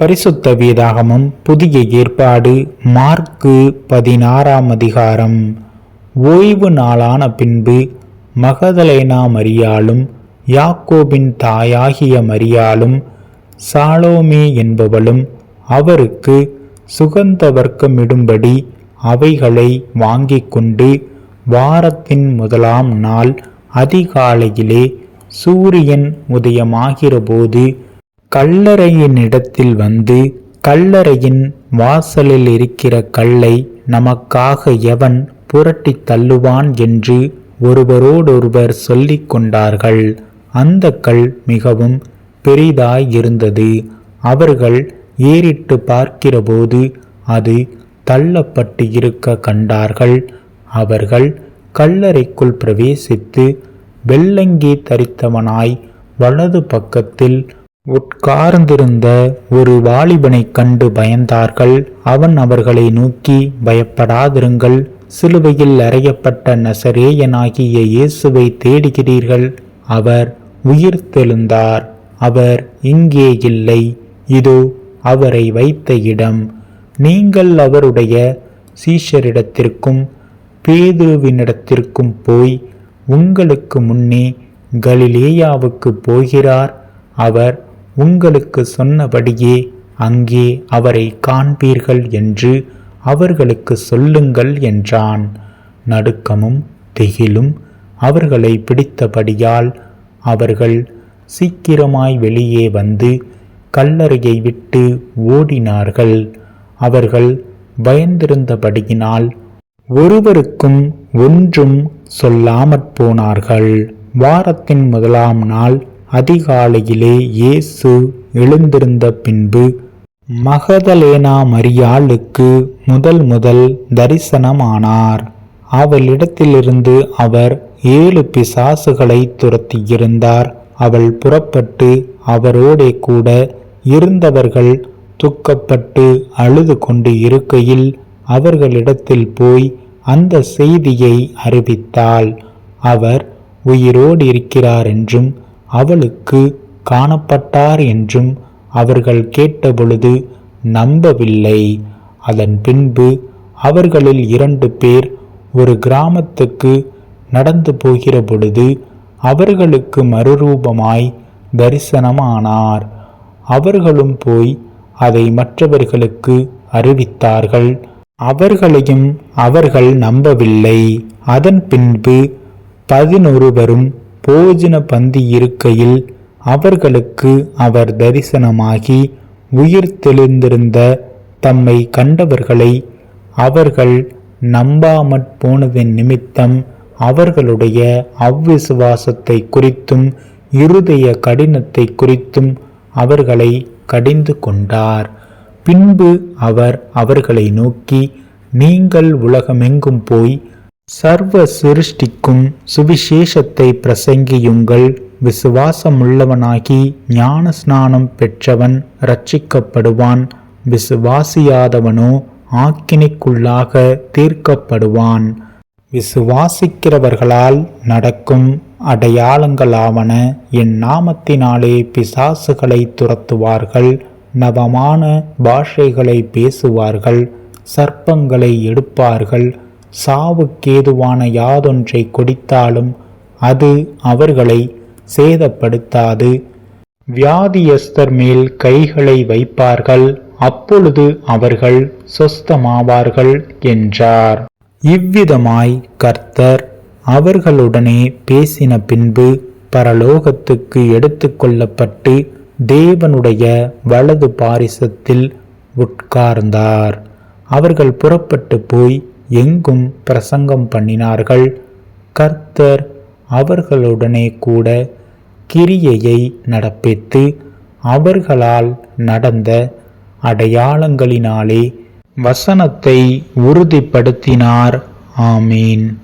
பரிசுத்த வேதாகமம் புதிய ஏற்பாடு மார்க்கு பதினாறாம் அதிகாரம். ஓய்வு நாளான பின்பு மகதலேனா மரியாளும் யாக்கோபின் தாயாகிய மரியாளும் சாலோமே என்பவளும் அவருக்கு சுகந்த வர்க்கமிடும்படி அவைகளை வாங்கி கொண்டு வாரத்தின் முதலாம் நாள் அதிகாலையிலே சூரியன் உதயமாகிறபோது கல்லறையினிடத்தில் வந்து கல்லறையின் வாசலில் இருக்கிற கல்லை நமக்காக எவன் புரட்டித் தள்ளுவான் என்று ஒருவரோடொருவர் சொல்லிக் கொண்டார்கள். அந்த கல் மிகவும் பெரிதாய் இருந்தது அவர்கள் ஏறிட்டு பார்க்கிறபோது அது தள்ளப்பட்டு இருக்க கண்டார்கள். அவர்கள் கல்லறைக்குள் பிரவேசித்து வெள்ளங்கி தரித்தவனாய் வலது பக்கத்தில் உட்கார்ந்திருந்த ஒரு வாலிபனைக் கண்டு பயந்தார்கள். அவன் அவர்களை நோக்கி பயப்படாதிருங்கள். சிலுவையில் அறையப்பட்ட நசரேயனாகிய இயேசுவை தேடுகிறீர்கள். அவர் உயிர் தெழுந்தார். அவர் இங்கே இல்லை. இதோ அவரை வைத்த இடம். நீங்கள் அவருடைய சீஷரிடத்திற்கும் பேதுருவினிடத்திற்கும் போய் உங்களுக்கு முன்னே கலிலேயாவுக்கு போகிறார். அவர் உங்களுக்கு சொன்னபடியே அங்கே அவரை காண்பீர்கள் என்று அவர்களுக்கு சொல்லுங்கள் என்றான். நடுக்கமும் திகிலும் அவர்களை பிடித்தபடியால் அவர்கள் சீக்கிரமாய் வெளியே வந்து கல்லறையை விட்டு ஓடினார்கள். அவர்கள் பயந்திருந்தபடியினால் ஒருவருக்கும் ஒன்றும் சொல்லாமற் போனார்கள். வாரத்தின் முதலாம் நாள் அதிகாலையிலே இயேசு எழுந்திருந்த பின்பு மகதலேனா மரியாளுக்கு முதல் முதல் தரிசனமானார். அவளிடத்திலிருந்து அவர் ஏழு பிசாசுகளை துரத்தியிருந்தார். அவள் புறப்பட்டு அவரோடே கூட இருந்தவர்கள் துக்கப்பட்டு அழுது கொண்டு இருக்கையில் அவர்களிடத்தில் போய் அந்த செய்தியை அறிவித்தாள். அவர் உயிரோடு இருக்கிறார் என்றும் அவளுக்கு காணப்பட்டார் என்றும் அவர்கள் கேட்டபொழுது நம்பவில்லை. அதன் பின்பு அவர்களில் இரண்டு பேர் ஒரு கிராமத்துக்கு நடந்து போகிற பொழுது அவர்களுக்கு மறுரூபமாய் தரிசனமானார். அவர்களும் போய் அதை மற்றவர்களுக்கு அறிவித்தார்கள். அவர்களையும் அவர்கள் நம்பவில்லை. அதன் பின்பு பதினொருவரும் போஜன பந்தி இருக்கையில் அவர்களுக்கு அவர் தரிசனமாகி உயிர் தெளிந்திருந்த தம்மை கண்டவர்களை அவர்கள் நம்பாமற் போனதின் நிமித்தம் அவர்களுடைய அவ்விசுவாசத்தை குறித்தும் இருதய கடினத்தை குறித்தும் அவர்களை கடிந்து கொண்டார். பின்பு அவர் அவர்களை நோக்கி நீங்கள் உலகமெங்கும் போய் சர்வ சிருஷ்டிக்கும் சுவிசேஷத்தை பிரசங்கியுங்கள். விசுவாசமுள்ளவனாகி ஞான ஸ்நானம் பெற்றவன் ரட்சிக்கப்படுவான் விசுவாசியாதவனோ ஆக்கினைக்குள்ளாக தீர்க்கப்படுவான். விசுவாசிக்கிறவர்களால் நடக்கும் அடையாளங்களாவன என் நாமத்தினாலே பிசாசுகளை துரத்துவார்கள். நவமான பாஷைகளை பேசுவார்கள். சர்ப்பங்களை எடுப்பார்கள். சாவுக்கேதுவான யாதொன்றை கொடித்தாலும் அது அவர்களை சேதப்படுத்தாது. வியாதியஸ்தர் மேல் கைகளை வைப்பார்கள் அப்பொழுது அவர்கள் சொஸ்தமாவார்கள் என்றார். இவ்விதமாய் கர்த்தர் அவர்களுடனே பேசின பின்பு பரலோகத்துக்கு எடுத்துக்கொள்ளப்பட்டு தேவனுடைய வலது பாரிசத்தில் உட்கார்ந்தார். அவர்கள் புறப்பட்டு போய் எங்கும் பிரசங்கம் பண்ணினார்கள். கர்த்தர் அவர்களுடனே கூட கிரியையை நடப்பித்து அவர்களால் நடந்த அடையாளங்களினாலே வசனத்தை உறுதிப்படுத்தினார். ஆமீன்.